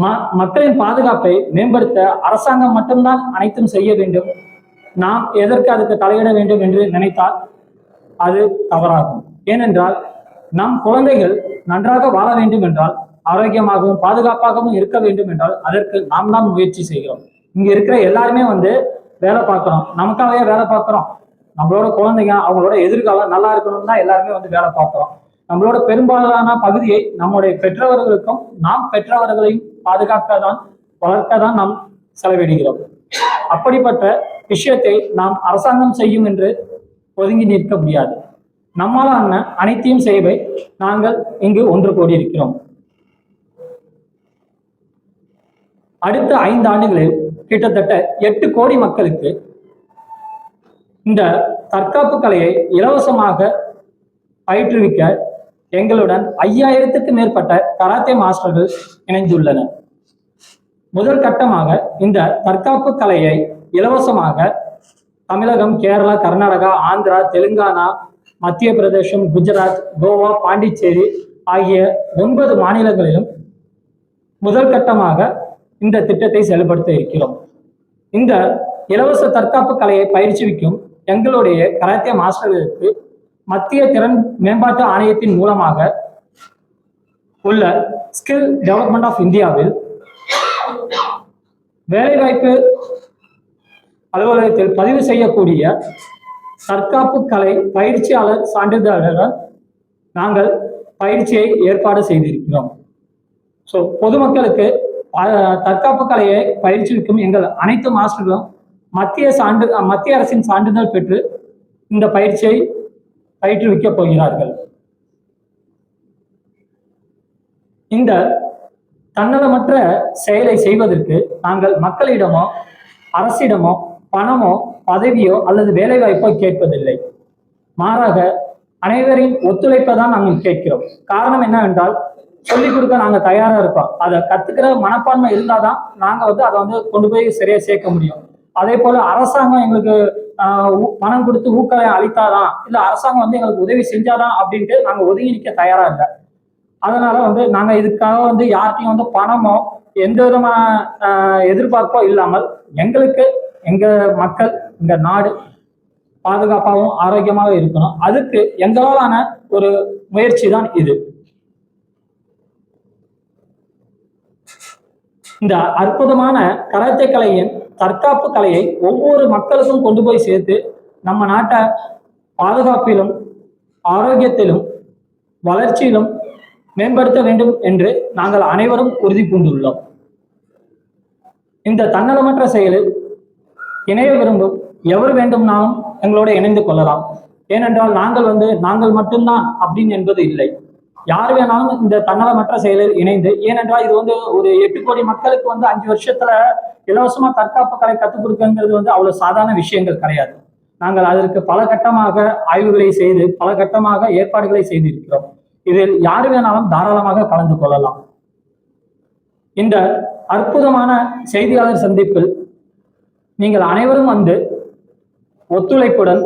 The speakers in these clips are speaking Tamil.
ம மக்களின் பாதுகாப்பை மேம்படுத்த அரசாங்கம் மட்டும்தான் அனைத்தும் செய்ய வேண்டும். நாம் எதற்கு அதுக்கு தலையிட வேண்டும் என்று நினைத்தால் அது தவறாகும். ஏனென்றால் நம் குழந்தைகள் நன்றாக வாழ வேண்டும் என்றால் ஆரோக்கியமாகவும் பாதுகாப்பாகவும் இருக்க வேண்டும் என்றால் அதற்கு நாம் தான் முயற்சி செய்கிறோம். இங்க இருக்கிற எல்லாருமே வந்து வேலை பார்க்குறோம். நமக்காகவே வேலை பார்க்குறோம். நம்மளோட குழந்தைங்க அவங்களோட எதிர்காலம் நல்லா இருக்கணும் தான் எல்லாருமே வந்து வேலை பார்க்குறோம். நம்மளோட பெரும்பாலான பகுதியை நம்முடைய பெற்றவர்களுக்கும் நாம் பெற்றவர்களையும் பாதுகாக்க தான் வளர்க்க தான் நாம் செலவிடுகிறோம். அப்படிப்பட்ட விஷயத்தை நாம் அரசாங்கம் செய்யும் என்று ஒதுங்கி நிற்க முடியாது. நம்மாலான அனைத்தையும் செய்வை நாங்கள் இங்கு ஒன்று கூடியிருக்கிறோம். அடுத்த ஐந்து ஆண்டுகளில் கிட்டத்தட்ட எட்டு கோடி மக்களுக்கு இந்த தற்காப்பு கலையை இலவசமாக பயிற்றுவிக்க எங்களுடன் ஐயாயிரத்துக்கு மேற்பட்ட கராத்தே மாஸ்டர்கள் இணைந்துள்ளனர். முதல் கட்டமாக இந்த தற்காப்பு கலையை இலவசமாக தமிழகம் கேரளா கர்நாடகா ஆந்திரா தெலுங்கானா மத்திய பிரதேசம் குஜராத் கோவா பாண்டிச்சேரி ஆகிய ஒன்பது மாநிலங்களிலும் முதல் கட்டமாக இந்த திட்டத்தை செயல்படுத்த இருக்கிறோம். இந்த இலவச தற்காப்பு கலையை பயிற்சிவிக்கும் எங்களுடைய கராத்தே மாஸ்டர்களுக்கு மத்திய திறன் மேம்பாட்டு ஆணையத்தின் மூலமாக உள்ள ஸ்கில் டெவலப்மெண்ட் ஆஃப் இந்தியாவில் வேலைவாய்ப்பு அலுவலகத்தில் பதிவு செய்யக்கூடிய தற்காப்பு கலை பயிற்சியாளர் சான்றிதழுடன் நாங்கள் பயிற்சியை ஏற்பாடு செய்திருக்கிறோம். ஸோ பொதுமக்களுக்கு தற்காப்பு கலையை பயிற்சிக்கும் எங்கள் அனைத்து மாஸ்டர்களும் மத்திய சான்று மத்திய அரசின் சான்றிதழ் பெற்று இந்த பயிற்சியை பயிற்றுவிக்கப் போகிறார்கள். இந்த தன்னலமற்ற செயலை செய்வதற்கு நாங்கள் மக்களிடமோ அரசிடமோ பணமோ பதவியோ அல்லது வேலைவாய்ப்போ கேட்பதில்லை. மாறாக அனைவரின் ஒத்துழைப்பை தான் நாங்கள் கேட்கிறோம். காரணம் என்னவென்றால் சொல்லிக் கொடுக்க நாங்க தயாரா இருக்கோம் அதை கத்துக்கிற மனப்பான்மை இருந்தாதான் நாங்க வந்து அதை வந்து கொண்டு போய் சரியா சேர்க்க முடியும். அதே போல அரசாங்கம் எங்களுக்கு பணம் கொடுத்து ஊக்கலை அளித்தாதான் இல்ல அரசாங்கம் வந்து எங்களுக்கு உதவி செஞ்சாதான் அப்படின்ட்டு நாங்க ஒதுங்கி நிற்க தயாரா இல்லை. அதனால வந்து நாங்க இதுக்காக வந்து யார்கிட்டையும் வந்து பணமோ எந்த விதமான எதிர்பார்ப்போ இல்லாமல் எங்களுக்கு எங்க மக்கள் எங்க நாடு பாதுகாப்பாகவும் ஆரோக்கியமாக இருக்கணும். அதுக்கு எங்களாலான ஒரு முயற்சி தான் இது. இந்த அற்புதமான கராத்தே கலையின் தற்காப்பு கலையை ஒவ்வொரு மக்களுக்கும் கொண்டு போய் சேர்த்து நம்ம நாட்டை பாதுகாப்பிலும் ஆரோக்கியத்திலும் வளர்ச்சியிலும் மேம்படுத்த வேண்டும் என்று நாங்கள் அனைவரும் உறுதி பூண்டுள்ளோம். இந்த தன்னலமற்ற செயலில் இணைய விரும்பும் எவர் வேண்டும்னாலும் எங்களோட இணைந்து கொள்ளலாம். ஏனென்றால் நாங்கள் வந்து நாங்கள் மட்டும்தான் அப்படின்னு என்பது இல்லை. யார் வேணாலும் இந்த தன்னலமற்ற செயலில் இணைந்து ஏனென்றால் இது வந்து ஒரு எட்டு கோடி மக்களுக்கு வந்து அஞ்சு வருஷத்துல இலவசமா தற்காப்பு கலை கற்றுக் கொடுக்கங்கிறது வந்து அவ்வளவு சாதாரண விஷயங்கள் கிடையாது. நாங்கள் அதற்கு பல கட்டமாக ஆய்வுகளை செய்து பல கட்டமாக ஏற்பாடுகளை செய்திருக்கிறோம். இதில் யார் வேணாலும் தாராளமாக கலந்து கொள்ளலாம். இந்த அற்புதமான செய்தியாளர் சந்திப்பில் நீங்கள் அனைவரும் வந்து ஒத்துழைப்புடன்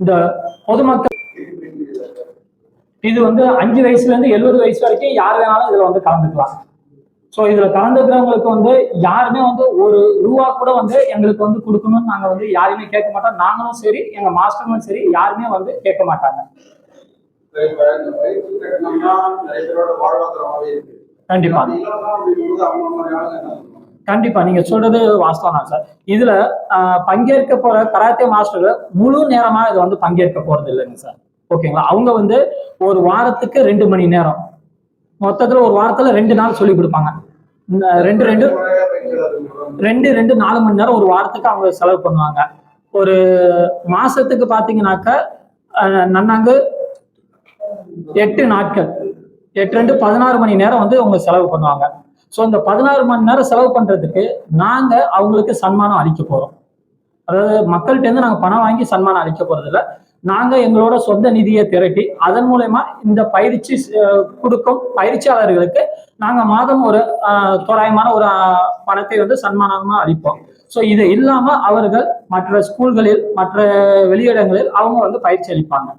இந்த பொதுமக்கள் இது வந்து அஞ்சு வயசுல இருந்து எழுபது வயசு வரைக்கும் யார் வேணாலும் இதுல வந்து கலந்துக்கலாம். ஸோ இதுல கலந்துக்கிறவங்களுக்கு வந்து யாருமே வந்து ஒரு ரூபா கூட வந்து எங்களுக்கு வந்து கொடுக்கணும்னு நாங்க வந்து யாருமே கேட்க மாட்டோம். நாங்களும் சரி எங்க மாஸ்டரும் சரி யாருமே வந்து கேட்க மாட்டாங்க. கண்டிப்பா? கண்டிப்பா. நீங்க சொல்றது வாஸ்தவம் தான் சார். இதுல பங்கேற்க போற கராத்தே மாஸ்டர்கள் முழு நேரமா இதை வந்து பங்கேற்க போறது இல்லைங்க சார். ஓகேங்களா? அவங்க வந்து ஒரு வாரத்துக்கு ரெண்டு மணி நேரம். மொத்தத்துல ஒரு வாரத்துல ரெண்டு நாள் சொல்லி கொடுப்பாங்க. ரெண்டு ரெண்டு ரெண்டு ரெண்டு நாலு மணி நேரம் ஒரு வாரத்துக்கு அவங்க செலவு பண்ணுவாங்க. ஒரு மாசத்துக்கு பார்த்தீங்கன்னாக்கா நன்னாங்கு எட்டு நாட்கள். எட்டு ரெண்டு பதினாறு மணி நேரம் வந்து அவங்க செலவு பண்ணுவாங்க. ஸோ இந்த பதினாறு மணி நேரம் செலவு பண்றதுக்கு நாங்க அவங்களுக்கு சன்மானம் அளிக்க போறோம். அதாவது மக்கள்கிட்ட இருந்து நாங்க பணம் வாங்கி சன்மானம் அளிக்க போறது நாங்கள் எங்களோட சொந்த நிதியை திரட்டி அதன் மூலயமா இந்த பயிற்சி கொடுக்கும் பயிற்சியாளர்களுக்கு நாங்கள் மாதம் ஒரு தோராயமான ஒரு பணத்தை வந்து சன்மானமாக அளிப்போம். ஸோ இது இல்லாமல் அவர்கள் மற்ற ஸ்கூல்களில் மற்ற வெளியிடங்களில் அவங்க வந்து பயிற்சி அளிப்பாங்க.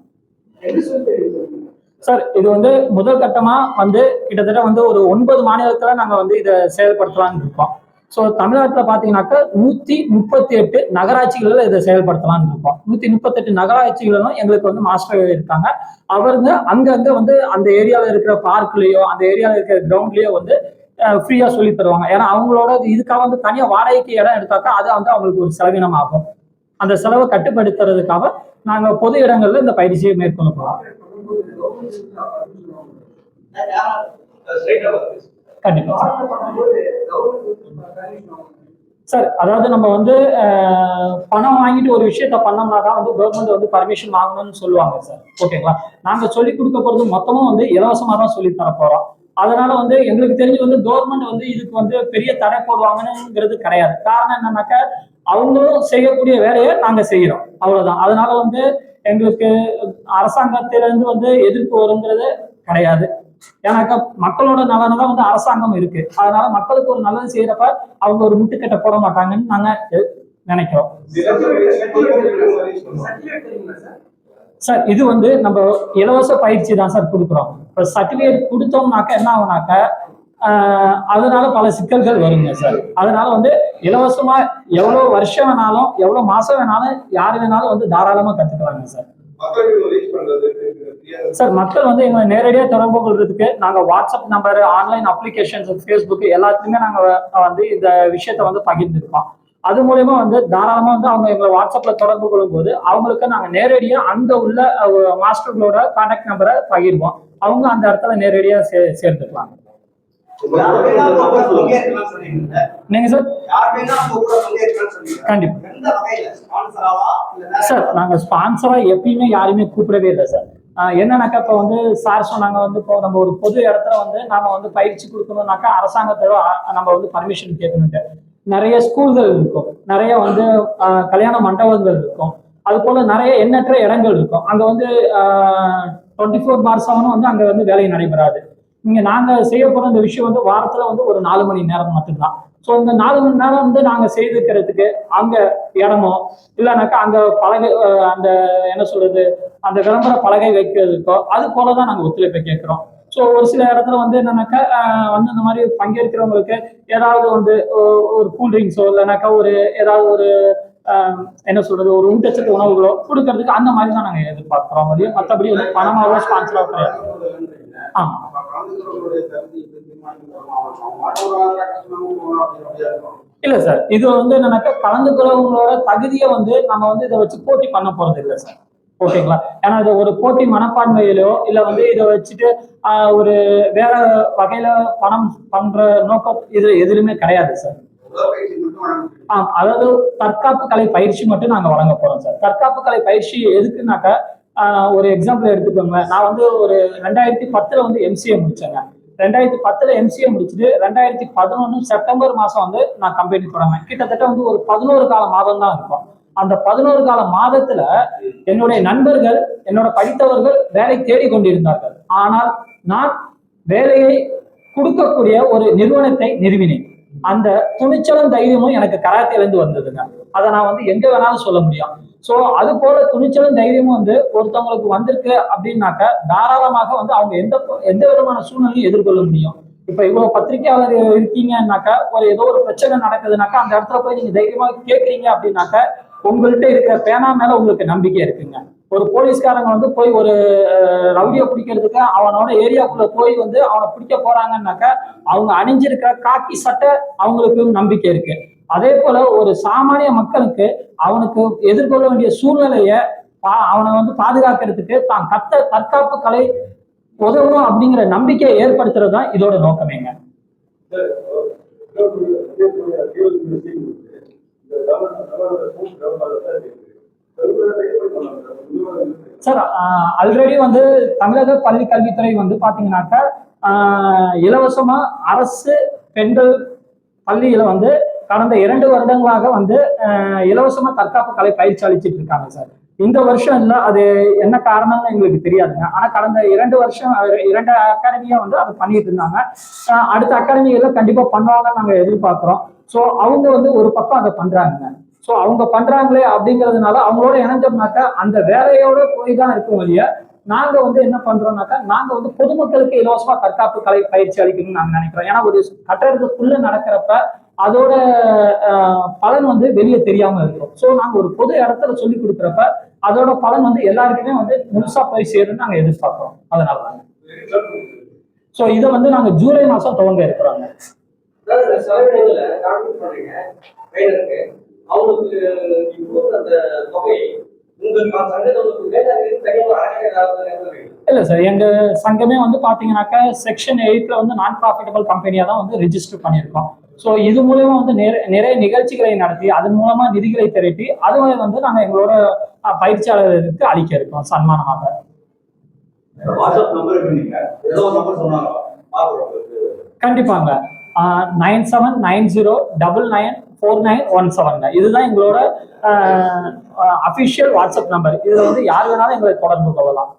சார் இது வந்து முதல் கட்டமாக வந்து கிட்டத்தட்ட வந்து ஒரு ஒன்பது மாநிலத்தில் நாங்கள் வந்து இதை செயல்படுத்தலான்னு இருக்கோம். ஸோ தமிழ்நாட்டில் பார்த்தீங்கன்னாக்கா நூற்றி முப்பத்தி எட்டு நகராட்சிகளில் இதை செயல்படுத்தலாம்னு இருக்கோம். நூற்றி முப்பத்தெட்டு நகராட்சிகளிலும் எங்களுக்கு வந்து மாஸ்டர் இருக்காங்க. அவருங்க அங்கங்கே வந்து அந்த ஏரியாவில் இருக்கிற பார்க்லேயோ அந்த ஏரியாவில் இருக்கிற கிரவுண்ட்லேயோ வந்து ஃப்ரீயாக சொல்லி தருவாங்க. ஏன்னா அவங்களோட இதுக்காக வந்து தனியாக வாடகைக்கு இடம் எடுத்தாக்கா அது வந்து அவங்களுக்கு ஒரு செலவினம் ஆகும் அந்த செலவை கட்டுப்படுத்துறதுக்காக நாங்கள் பொது இடங்களில் இந்த பயிற்சியை மேற்கொள்ள போறோம். கண்டிப்பா. சார் அதாவது நம்ம வந்து பணம் வாங்கிட்டு ஒரு விஷயத்த பண்ணோம்னா தான் வந்து கவர்மெண்ட் வந்து பர்மிஷன் வாங்கணும்னு சொல்லுவாங்க சார். ஓகேங்களா? நாங்க சொல்லி கொடுக்க போறது மொத்தமும் வந்து இலவசமா தான் சொல்லி தர போறோம். அதனால வந்து எங்களுக்கு தெரிஞ்சு வந்து கவர்மெண்ட் வந்து இதுக்கு வந்து பெரிய தடை போடுவாங்கன்னுங்கிறது கிடையாது. காரணம் என்னன்னாக்கா அவங்களும் செய்யக்கூடிய வேலையை நாங்க செய்யறோம். அவ்வளவுதான். அதனால வந்து எங்களுக்கு அரசாங்கத்திலிருந்து வந்து எதிர்ப்பு வருங்கிறது கிடையாது. ஏன்னாக்கா மக்களோட நலனை தான் வந்து அரசாங்கம் இருக்கு. அதனால மக்களுக்கு ஒரு நல்லது செய்யறப்ப அவங்க ஒரு முட்டுக்கட்டை போட மாட்டாங்கன்னு நாங்க நினைக்கிறோம். சார் இது வந்து நம்ம இலவச பயிற்சி தான் சார் கொடுக்குறோம். இப்போ சர்டிஃபிகேட் கொடுத்தோம்னாக்க என்ன ஆகுனாக்க ஆஹ், அதனால பல சிக்கல்கள் வருங்க சார். அதனால வந்து இலவசமா எவ்வளவு வருஷம் வேணாலும் எவ்வளவு மாசம் வேணாலும் யார் வேணாலும் வந்து தாராளமா கத்துக்கலாங்க சார். சார் மக்கள் வந்து எங்களை நேரடியாக தொடர்பு கொள்றதுக்கு நாங்கள் WhatsApp number online applications Facebook எல்லாத்துலேயுமே நாங்கள் வந்து இந்த விஷயத்தை வந்து பகிர்ந்துருக்கோம். அது மூலயமா வந்து தாராளமாக வந்து அவங்க எங்களை வாட்ஸ்அப்ல தொடர்பு கொள்ளும்போது அவங்களுக்கு நாங்கள் நேரடியாக அங்கே உள்ள மாஸ்டர்களோட கான்டாக்ட் நம்பரை பகிர்வோம். அவங்க அந்த இடத்துல நேரடியாக சே சேர்த்துக்கலாம் நீங்க சார். கண்டிப்பா. சார் நாங்க ஸ்பான்சரா எப்பயுமே யாருமே கூப்பிடவே இல்லை சார். என்னன்னாக்கா இப்போ வந்து சார் சொன்னாங்க வந்து இப்போ நம்ம ஒரு பொது இடத்துல வந்து நாம வந்து பயிற்சி கொடுக்கணும்னாக்கா அரசாங்கத்தோட நம்ம வந்து பர்மிஷன் கேட்கணுன்ட்டு நிறைய ஸ்கூல்கள் இருக்கும். நிறைய வந்து கல்யாண மண்டபங்கள் இருக்கும். அது போல நிறைய எண்ணற்ற இடங்கள் இருக்கும். அங்க வந்து டுவெண்ட்டி ஃபோர் பார் செவனும் வந்து அங்க வந்து வேலை நடைபெறாது. இங்க நாங்க செய்ய போற இந்த விஷயம் வந்து வாரத்துல வந்து ஒரு நாலு மணி நேரம் மட்டும்தான். ஸோ இந்த நாலு மணி நேரம் வந்து நாங்க செய்துக்கிறதுக்கு அங்க இடமோ இல்லைனாக்கா அங்க பலகை அந்த என்ன சொல்றது அந்த விளம்பர பலகை வைக்கிறதுக்கோ அது போல தான் நாங்கள் ஒத்துழைப்பை கேட்குறோம். ஸோ ஒரு சில இடத்துல வந்து என்னன்னாக்கா வந்து இந்த மாதிரி பங்கேற்கிறவங்களுக்கு ஏதாவது வந்து ஒரு கூல் ட்ரிங்க்ஸோ இல்லைனாக்கா ஒரு ஏதாவது ஒரு என்ன சொல்றது ஒரு ஊட்டச்சத்து உணவுகளோ கொடுக்கறதுக்கு அந்த மாதிரி தான் நாங்கள் எதிர்பார்க்குறோம் மற்றபடி வந்து பணமாவோ ஸ்பான்சராக கிடையாது ஆ. இல்ல சார் இது வந்து என்னன்னாக்கா கலந்துக்கிறவங்களோட தகுதியை வந்து நம்ம வந்து இதை வச்சு போட்டி பண்ண போறது இல்லை சார். ஓகேங்களா? ஏன்னா இது ஒரு போட்டி மனப்பான்மையிலோ இல்ல வந்து இதை வச்சுட்டு ஆஹ், ஒரு வேற வகையில பணம் பண்ற நோக்கம் இது எதுலையுமே கிடையாது சார். ஆம் அதாவது தற்காப்பு கலை பயிற்சி மட்டும் நாங்க வழங்க போறோம் சார். தற்காப்பு கலை பயிற்சி எதுக்குனாக்கா ஒரு எக்ஸாம்பிள் எடுத்துக்கோங்க நான் வந்து ஒரு ரெண்டாயிரத்தி பத்துல வந்து எம்சிஏ முடிச்சேங்க. ரெண்டாயிரத்தி பத்துல எம்சிஏ முடிச்சுட்டு ரெண்டாயிரத்தி பதினொன்று செப்டம்பர் மாசம் வந்து நான் கம்பெனி தொடங்கினேன். கிட்டத்தட்ட வந்து ஒரு பதினோரு கால மாதம் தான் இருக்கும். அந்த பதினோரு கால மாதத்துல என்னுடைய நண்பர்கள் என்னோட படித்தவர்கள் வேலை தேடி கொண்டிருந்தார்கள். ஆனால் நான் வேலையை கொடுக்கக்கூடிய ஒரு நிறுவனத்தை நிறுவினேன். அந்த துணிச்சலும் தைரியமும் எனக்கு கராத்திலிருந்து வந்ததுங்க. அதை நான் வந்து எங்க வேணாலும் சொல்ல முடியும். ஸோ அது போல துணிச்சலும் தைரியமும் வந்து ஒருத்தவங்களுக்கு வந்திருக்கு அப்படின்னாக்க தாராளமாக வந்து அவங்க எந்த எந்த விதமான சூழ்நிலையும் எதிர்கொள்ள முடியும். இப்ப இவ்வளவு பத்திரிக்கையாளர் இருக்கீங்கன்னாக்கா ஒரு ஏதோ ஒரு பிரச்சனை நடக்குதுனாக்கா அந்த இடத்துல போய் நீங்க தைரியமா கேட்குறீங்க அப்படின்னாக்க உங்கள்கிட்ட இருக்கிற பேனா மேல உங்களுக்கு நம்பிக்கை இருக்குங்க. ஒரு போலீஸ்காரங்க வந்து போய் ஒரு ரவுடியை பிடிக்கிறதுக்கு அவனோட ஏரியாக்குள்ள போய் வந்து அவனை பிடிக்க போறாங்கன்னாக்கா அவங்க அணிஞ்சிருக்கிற காக்கி சட்டை அவங்களுக்கு நம்பிக்கை இருக்கு. அதே போல ஒரு சாமானிய மக்களுக்கு அவனுக்கு எதிர்கொள்ள வேண்டிய சூழ்நிலைய பா- அவனை வந்து பாதுகாக்கிறதுக்கு தான் கத்த தற்காப்பு கலை உதவணும் அப்படிங்கிற நம்பிக்கையை ஏற்படுத்துறது தான் இதோட நோக்கமேங்க. சார் ஆல்ரெடி வந்து தமிழக பள்ளி கல்வித்துறை வந்து பாத்தீங்கன்னாக்கா இலவசமா அரசு பெண்கள் பள்ளியில வந்து கடந்த இரண்டு வருடங்களாக வந்து ஆஹ், இலவசமா தற்காப்பு கலை பயிற்சி அளிச்சிட்டு இருக்காங்க சார். இந்த வருஷம் இல்லை அது என்ன காரணம்னு எங்களுக்கு தெரியாதுங்க. ஆனா கடந்த இரண்டு வருஷம் இரண்டு அகாடமியா வந்து அதை பண்ணிட்டு இருந்தாங்க. அடுத்த அகாடமியில கண்டிப்பா பண்ணுவாங்கன்னு நாங்க எதிர்பார்க்கிறோம். ஸோ அவங்க வந்து ஒரு பக்கம் அதை பண்றாங்க. ஸோ அவங்க பண்றாங்களே அப்படிங்கிறதுனால அவங்களோட இணைஞ்சோம்னாக்கா அந்த வேலையோட போய் தான் இருக்கும் வழிய நாங்க வந்து என்ன பண்றோம்னாக்கா நாங்க வந்து பொதுமக்களுக்கு இலவசமா தற்காப்பு கலை பயிற்சி அளிக்கணும்னு நாங்க நினைக்கிறோம். ஏன்னா ஒரு கட்டடத்துக்குள்ள நடக்கிறப்ப அதோட பலன் வந்து வெளியே தெரியாம இருக்கும். ஸோ நாங்க ஒரு பொது இடத்துல சொல்லி கொடுக்குறப்ப அதோட பலன் வந்து எல்லாருக்குமே வந்து முழுசா போய் சேரும்னு நாங்க எதிர்பார்க்கிறோம். அதனால தாங்க ஸோ இதை வந்து நாங்க ஜூலை மாசம் துவங்க இருக்கிறாங்க. அவங்களுக்கு அந்த தொகை இல்ல சார் எங்க சங்கமே வந்து பாத்தீங்கன்னாக்கா செக்ஷன் எயிட்ல வந்து நான் ப்ராஃபிட்டபிள் கம்பெனியா தான் வந்து ரெஜிஸ்டர் பண்ணியிருக்கோம். ஸோ இது மூலமா வந்து நிறைய நிகழ்ச்சிகளை நடத்தி அதன் மூலமா நிதிகளை திரட்டி அதுவை வந்து நாங்க எங்களோட பயிற்சியாளர்களுக்கு அளிக்க இருக்கோம் சன்மானமாக. கண்டிப்பாங்க. Nine seven nine zero double nine four nine one seven இதுதான் எங்களோட அஃபிஷியல் வாட்ஸ்அப் நம்பர் இதுல வந்து யார் வேணாலும் எங்களை தொடர்பு கொள்ளலாம்.